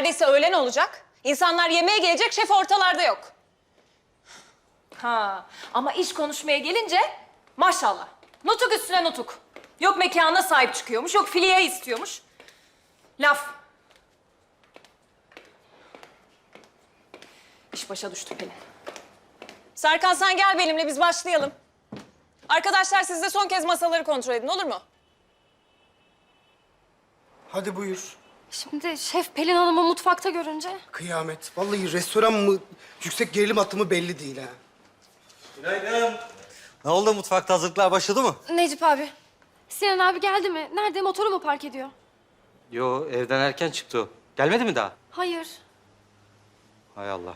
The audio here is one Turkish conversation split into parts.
neredeyse öğlen olacak. İnsanlar yemeğe gelecek, şef ortalarda yok. Ha ama iş konuşmaya gelince maşallah. Nutuk üstüne nutuk. Yok mekana sahip çıkıyormuş, yok filya istiyormuş. Laf. İş başa düştü Pelin. Serkan sen gel benimle, biz başlayalım. Arkadaşlar siz de son kez masaları kontrol edin, olur mu? Hadi buyur. Şimdi Şef Pelin Hanım'ı mutfakta görünce... Kıyamet. Vallahi restoran mı, yüksek gerilim hattı mı belli değil ha. Günaydın. Ne oldu mutfakta hazırlıklar başladı mı? Necip abi. Sinan abi geldi mi? Nerede? Motoru mu park ediyor? Yo evden erken çıktı o. Gelmedi mi daha? Hayır. Hay Allah.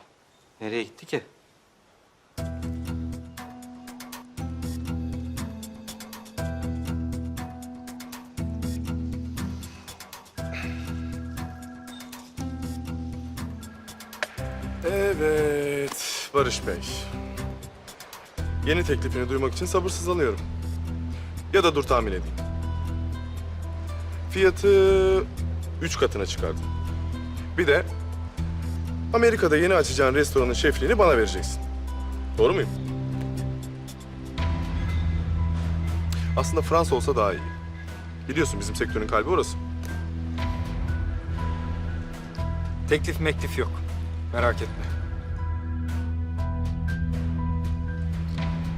Nereye gitti ki? Evet, Barış Bey. Yeni teklifini duymak için sabırsızlanıyorum. Ya da dur tahmin edeyim. Fiyatı üç katına çıkardım. Bir de Amerika'da yeni açacağın restoranın şefliğini bana vereceksin. Doğru muyum? Aslında Fransa olsa daha iyi. Biliyorsun bizim sektörün kalbi orası. Teklif meklif yok. Merak etme.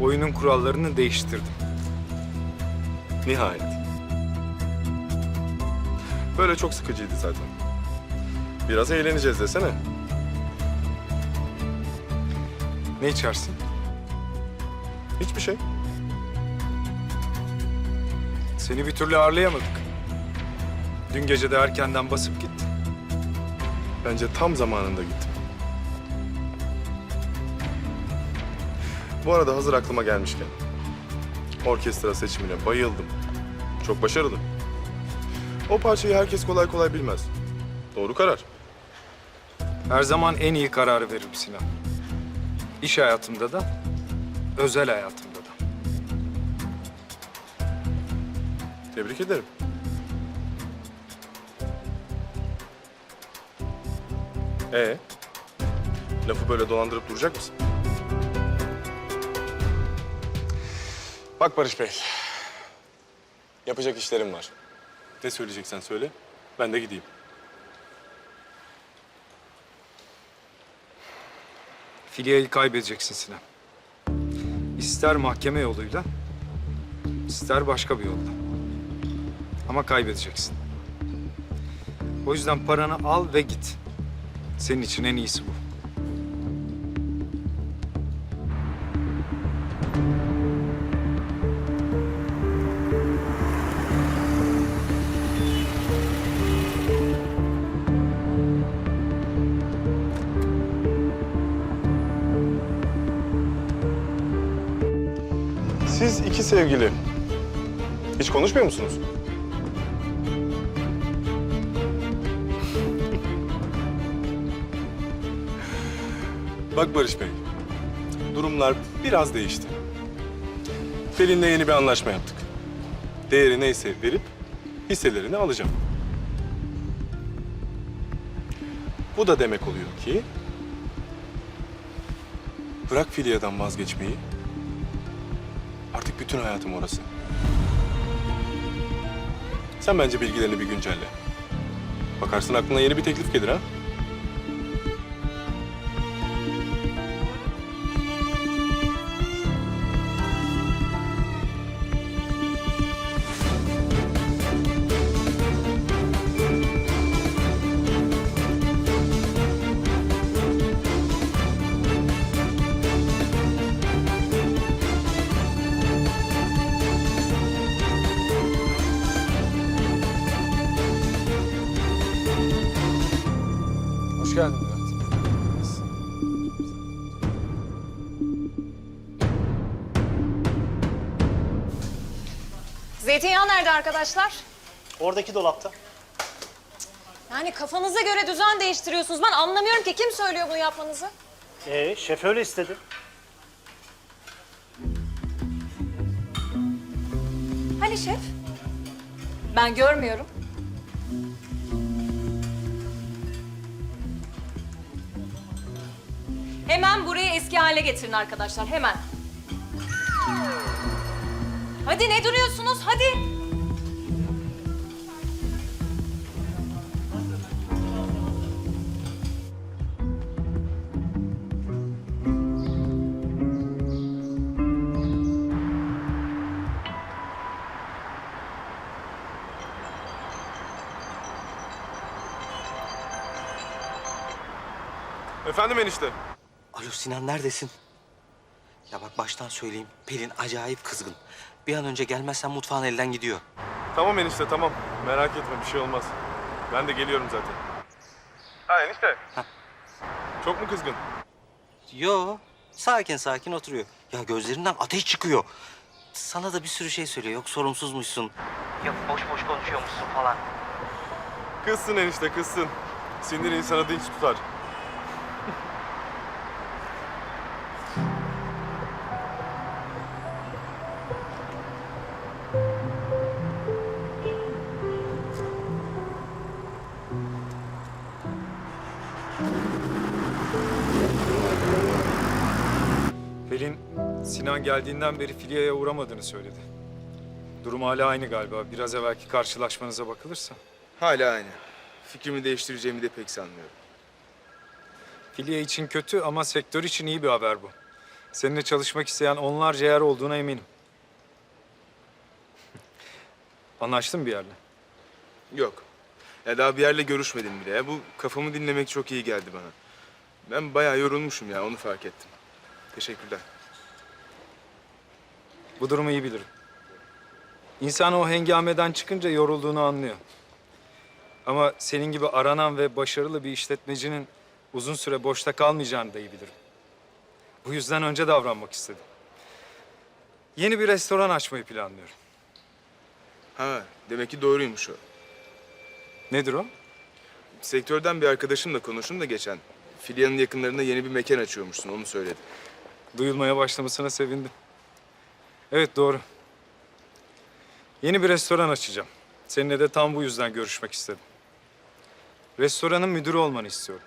Oyunun kurallarını değiştirdim. Nihayet. Böyle çok sıkıcıydı zaten. Biraz eğleneceğiz desene. Ne içersin? Hiçbir şey. Seni bir türlü ağırlayamadık. Dün gece de erkenden basıp gittin. Bence tam zamanında gittim. Bu arada hazır aklıma gelmişken. Orkestra seçimine bayıldım. Çok başarılı. O parçayı herkes kolay kolay bilmez. Doğru karar. Her zaman en iyi kararı veririm Sinan. İş hayatımda da, özel hayatımda da. Tebrik ederim. Ee, lafı böyle dolandırıp duracak mısın? Bak Barış Bey, yapacak işlerim var. Ne söyleyeceksen söyle, ben de gideyim. Filyayı kaybedeceksin Sinan. İster mahkeme yoluyla, ister başka bir yolla. Ama kaybedeceksin. O yüzden paranı al ve git. Senin için en iyisi bu. Siz iki sevgili, hiç konuşmuyor musunuz? Bak Barış Bey, durumlar biraz değişti. Pelin'le yeni bir anlaşma yaptık. Değeri neyse verip hisselerini alacağım. Bu da demek oluyor ki... Bırak Filya'dan vazgeçmeyi, Artık bütün hayatım orası. Sen bence bilgilerini bir güncelle. Bakarsın aklına yeni bir teklif gelir ha? Bülent. Zeytinyağı nerede arkadaşlar? Oradaki dolapta. Yani kafanıza göre düzen değiştiriyorsunuz. Ben anlamıyorum ki kim söylüyor bunu yapmanızı? Ee, şef öyle istedi. Hani şef? Ben görmüyorum. Hemen burayı eski hale getirin arkadaşlar, hemen. Hadi ne duruyorsunuz? Hadi. Efendim enişte. Alo Sinan neredesin? Ya bak baştan söyleyeyim. Pelin acayip kızgın. Bir an önce gelmezsen mutfağın elden gidiyor. Tamam enişte tamam. Merak etme bir şey olmaz. Ben de geliyorum zaten. Ha enişte. Çok mu kızgın? Yo sakin sakin oturuyor. Ya gözlerinden ateş çıkıyor. Sana da bir sürü şey söylüyor. Yok sorumsuzmuşsun. Yok boş boş konuşuyormuşsun falan. Kızsın enişte kızsın. Sinir insanı dinç tutar. Pelin, Sinan geldiğinden beri Filya'ya uğramadığını söyledi. Durum hala aynı galiba. Biraz evvelki karşılaşmanıza bakılırsa. Hala aynı. Fikrimi değiştireceğimi de pek sanmıyorum. Filya için kötü ama sektör için iyi bir haber bu. Seninle çalışmak isteyen onlarca yer olduğuna eminim. Anlaştın mı bir yerle? Yok. Ya daha bir yerle görüşmedim bile. Ya bu kafamı dinlemek çok iyi geldi bana. Ben bayağı yorulmuşum ya onu fark ettim. Teşekkürler. Bu durumu iyi bilirim. İnsan o hengameden çıkınca yorulduğunu anlıyor. Ama senin gibi aranan ve başarılı bir işletmecinin uzun süre boşta kalmayacağını da iyi bilirim. Bu yüzden önce davranmak istedim. Yeni bir restoran açmayı planlıyorum. Ha demek ki doğruymuş o. Nedir o? Sektörden bir arkadaşımla konuştum da geçen. Filya'nın yakınlarında yeni bir mekan açıyormuşsun onu söyledi. Duyulmaya başlamasına sevindim. Evet doğru. Yeni bir restoran açacağım. Seninle de tam bu yüzden görüşmek istedim. Restoranın müdürü olmanı istiyorum.